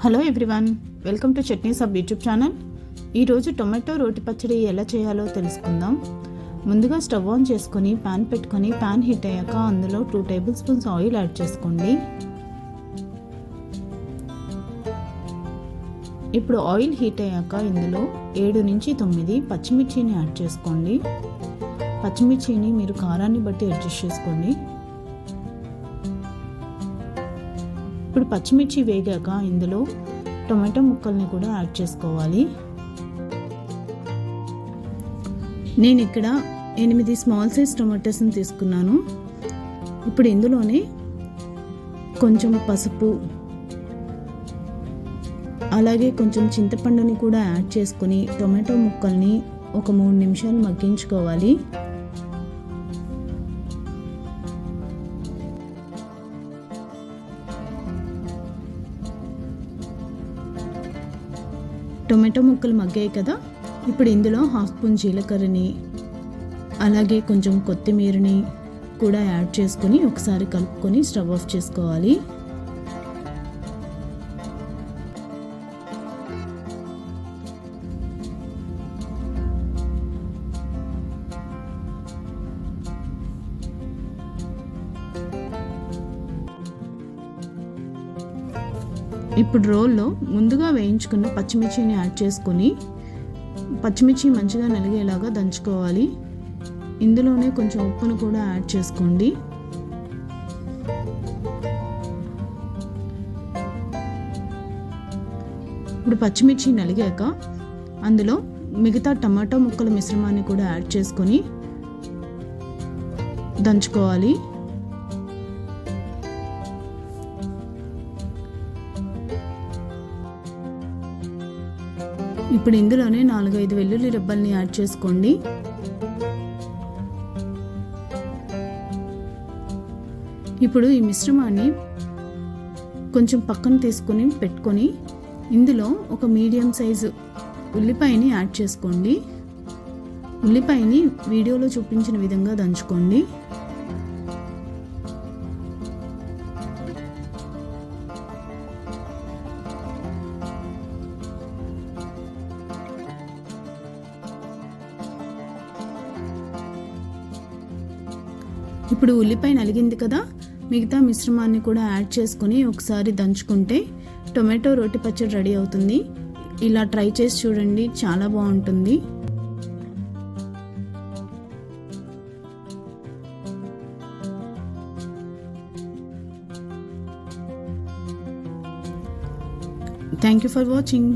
Hello everyone welcome to Chutney Sab YouTube channel. ఈరోజు tomato రోటి పచ్చడి ఎలా చేయాలో తెలుసుకుందాం. ముందుగా స్టవ్ ఆన్ చేసుకొని ప్యాన్ పెట్టుకొని ప్యాన్ హీట్ అయ్యాక అందులో two tablespoons oil add చేసుకోండి. ఇప్పుడు ఆయిల్ హీట్ అయ్యాక ఇందులో ఏడు నుంచి తొమ్మిది పచ్చిమిర్చిని యాడ్ చేసుకోండి. పచ్చిమిర్చిని మీరు కారాన్ని బట్టి అడ్జస్ట్ చేసుకోండి. ఇప్పుడు పచ్చిమిర్చి వేగాక ఇందులో టొమాటో ముక్కల్ని కూడా యాడ్ చేసుకోవాలి. నేను ఇక్కడ ఎనిమిది స్మాల్ సైజ్ టొమాటోస్ని తీసుకున్నాను. ఇప్పుడు ఇందులోనే కొంచెం పసుపు అలాగే కొంచెం చింతపండుని కూడా యాడ్ చేసుకొని టొమాటో ముక్కల్ని ఒక మూడు నిమిషాలు మగ్గించుకోవాలి. టొమాటో ముక్కలు మగ్గాయి కదా. ఇప్పుడు ఇందులో హాఫ్ స్పూన్ జీలకర్రని అలాగే కొంచెం కొత్తిమీరని కూడా యాడ్ చేసుకొని ఒకసారి కలుపుకొని స్టవ్ ఆఫ్ చేసుకోవాలి. ఇప్పుడు రోల్లో ముందుగా వేయించుకున్న పచ్చిమిర్చిని యాడ్ చేసుకొని పచ్చిమిర్చి మంచిగా నలిగేలాగా దంచుకోవాలి. ఇందులోనే కొంచెం ఉప్పును కూడా యాడ్ చేసుకోండి. ఇప్పుడు పచ్చిమిర్చి నలిగాక అందులో మిగతా టమాటో ముక్కల మిశ్రమాన్ని కూడా యాడ్ చేసుకొని దంచుకోవాలి. ఇప్పుడు ఇందులోనే నాలుగైదు వెల్లుల్లి రెబ్బల్ని యాడ్ చేసుకోండి. ఇప్పుడు ఈ మిశ్రమాన్ని కొంచెం పక్కన తీసుకొని పెట్టుకొని ఇందులో ఒక మీడియం సైజు ఉల్లిపాయని యాడ్ చేసుకోండి. ఉల్లిపాయని వీడియోలో చూపించిన విధంగా దంచుకోండి. ఇప్పుడు ఉల్లిపాయ నలిగింది కదా మిగతా మిశ్రమాన్ని కూడా యాడ్ చేసుకుని ఒకసారి దంచుకుంటే టొమాటో రోటి పచ్చడి రెడీ అవుతుంది. ఇలా ట్రై చేసి చూడండి చాలా బాగుంటుంది. Thank you for watching